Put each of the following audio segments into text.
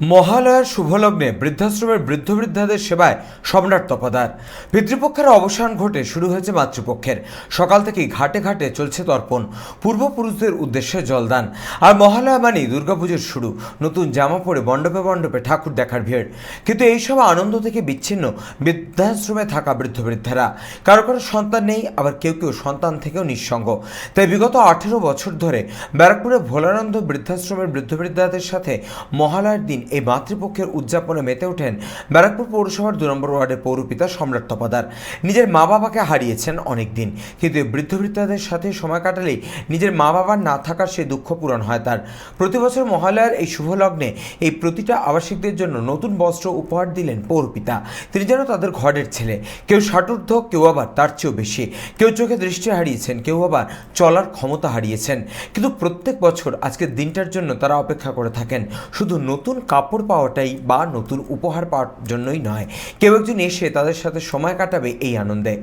মহালয়ার শুভলগ্নে বৃদ্ধাশ্রমের বৃদ্ধ বৃদ্ধাদের সেবায় সম্রাট তপাদার। পিতৃপক্ষের অবসান ঘটে শুরু হয়েছে মাতৃপক্ষের। সকাল থেকেই ঘাটে ঘাটে চলছে তর্পণ। পূর্বপুরুষদের উদ্দেশ্যে জলদান। আর মহালয়া মানেই দুর্গাপুজোর শুরু। নতুন জামা পরে মণ্ডপে মণ্ডপে ঠাকুর দেখার ভিড়। কিন্তু এই এইসব আনন্দ থেকে বিচ্ছিন্ন বৃদ্ধাশ্রমে থাকা বৃদ্ধ বৃদ্ধারা কারও কারও সন্তান নেই, আবার কেউ কেউ সন্তান থেকেও নিঃসঙ্গ। তাই বিগত আঠেরো বছর ধরে ব্যারাকপুরে ভোলানন্দ বৃদ্ধাশ্রমের বৃদ্ধ বৃদ্ধাদের সাথে মহালয়ার দিন এই মাতৃপক্ষের উদযাপনে মেতে ওঠেন ব্যারাকপুর পৌরসভার দু নম্বর ওয়ার্ডের পৌরপিতা সম্রাট তপাদার। নিজের মা বাবাকে হারিয়েছেন অনেক দিন কিন্তু বৃদ্ধ বৃদ্ধাদের সাথে সময় কাটালেই নিজের মা বাবার না থাকার সেই দুঃখ পূরণ হয় তার। প্রতি বছর মহালয়ার এই শুভ লগ্নে এই প্রতিটা আবাসিকদের জন্য নতুন বস্ত্র উপহার দিলেন পৌরপিতা। তিনি যেন তাদের ঘরের ছেলে। কেউ ষাটূর্ধ, কেউ আবার তার চেয়েও বেশি। কেউ চোখে দৃষ্টি হারিয়েছেন, কেউ আবার চলার ক্ষমতা হারিয়েছেন। কিন্তু প্রত্যেক বছর আজকের দিনটার জন্য তারা অপেক্ষা করে থাকেন। শুধু নতুন কাপড় পাওয়াটাই বা নতুন উপহার পাওয়ার জন্যই নয়। কেউ একজন এসে তাদের সাথে সময় কাটাবে এই আনন্দে।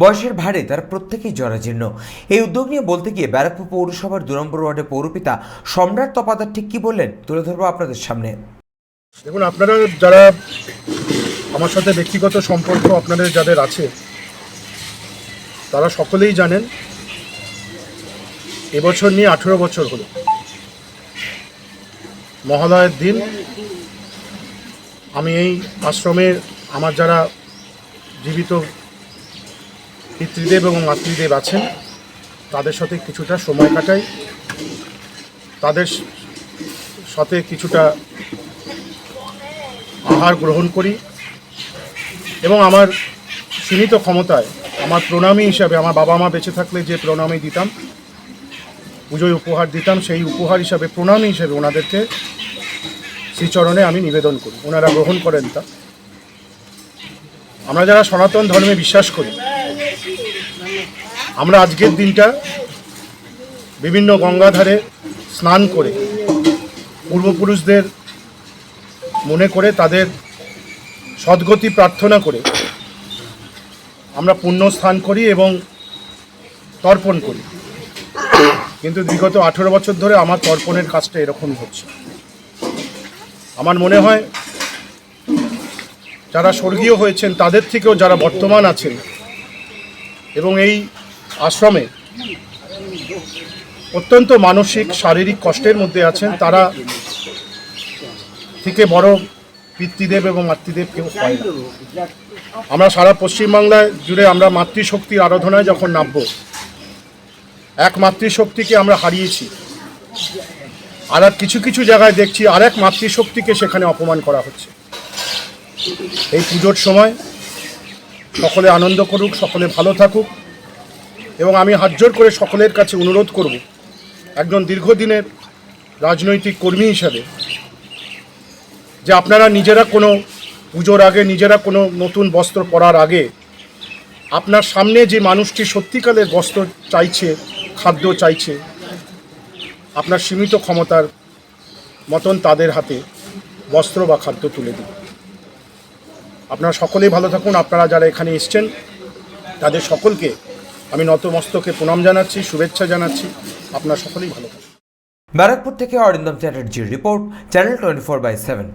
বয়সের ভারে তারা প্রত্যেকেই জরাজীর্ণ। এই উদ্যোগ নিয়ে বলতে গিয়ে ব্যারাকপুর পৌরসভার দু নম্বর ওয়ার্ডের পৌরপিতা সম্রাট তপাদার ঠিক কী বললেন? তুলে ধরবো আপনাদের সামনে। দেখুন, আপনারা যারা আমার সাথে ব্যক্তিগত সম্পর্ক আপনাদের যাদের আছে, তারা সকলেই জানেন, এবছর নিয়ে আঠেরো বছর হলো। মহালয়ের দিন। আমি এই আশ্রমে আমার যারা জীবিত পিতৃদেব এবং মাতৃদেব আছেন, তাদের সাথে কিছুটা সময় কাটাই। তাদের সাথে কিছুটা আহার গ্রহণ করি এবং আমার সীমিত ক্ষমতায়, আমার প্রণামী হিসাবে, আমার বাবা মা বেঁচে থাকলে যে প্রণামী দিতাম পুজোয় উপহার দিতাম, সেই উপহার হিসাবে প্রণামী হিসাবে ওনাদেরকে শ্রীচরণে আমি নিবেদন করি। ওনারা গ্রহণ করেন তা। আমরা যারা সনাতন ধর্মে বিশ্বাস করি, আমরা আজকের দিনটা বিভিন্ন গঙ্গাধারে স্নান করে পূর্বপুরুষদের মনে করে তাদের সদ্গতি প্রার্থনা করে আমরা পুণ্য স্থান করি এবং তর্পণ করি। কিন্তু বিগত আঠেরো বছর ধরে আমার তর্পণের কাজটা এরকমই হচ্ছে। আমার মনে হয় যারা স্বর্গীয় হয়েছেন, তাদের থেকেও যারা বর্তমান আছেন এবং এই আশ্রমে অত্যন্ত মানসিক, শারীরিক কষ্টের মধ্যে আছেন, তারা থেকে বড় পিতৃদেব এবং মাতৃদেব কেউ না। আমরা সারা পশ্চিমবাংলায় জুড়ে আমরা মাতৃশক্তির আরাধনায় যখন নামব এক মাতৃশক্তিকে আমরা হারিয়েছি। আর আর কিছু কিছু জায়গায় দেখছি আর এক মাতৃশক্তিকে সেখানে অপমান করা হচ্ছে। এই পুজোর সময় সকলে আনন্দ করুক, সকলে ভালো থাকুক এবং আমি হাতজোর করে সকলের কাছে অনুরোধ করব, একজন দীর্ঘদিনের রাজনৈতিক কর্মী হিসাবে, যে আপনারা নিজেরা কোনো পুজোর আগে, নিজেরা কোনো নতুন বস্ত্র পরার আগে আপনার সামনে যে মানুষটি সত্যিকালের বস্ত্র চাইছে খাদ্য চাইছে, আপনার সীমিত ক্ষমতার মতন তাদের হাতে বস্ত্র বা খাদ্য তুলে দিন। আপনারা সকলেই ভালো থাকুন, আপনারা যারা এখানে এসছেন, তাদের সকলকে আমি নতমস্তকে প্রণাম জানাচ্ছি, শুভেচ্ছা জানাচ্ছি, আপনারা সকলেই ভালো থাকুন। ব্যারাকপুর থেকে Arindam চ্যাটার্জির report, channel twenty four by seven.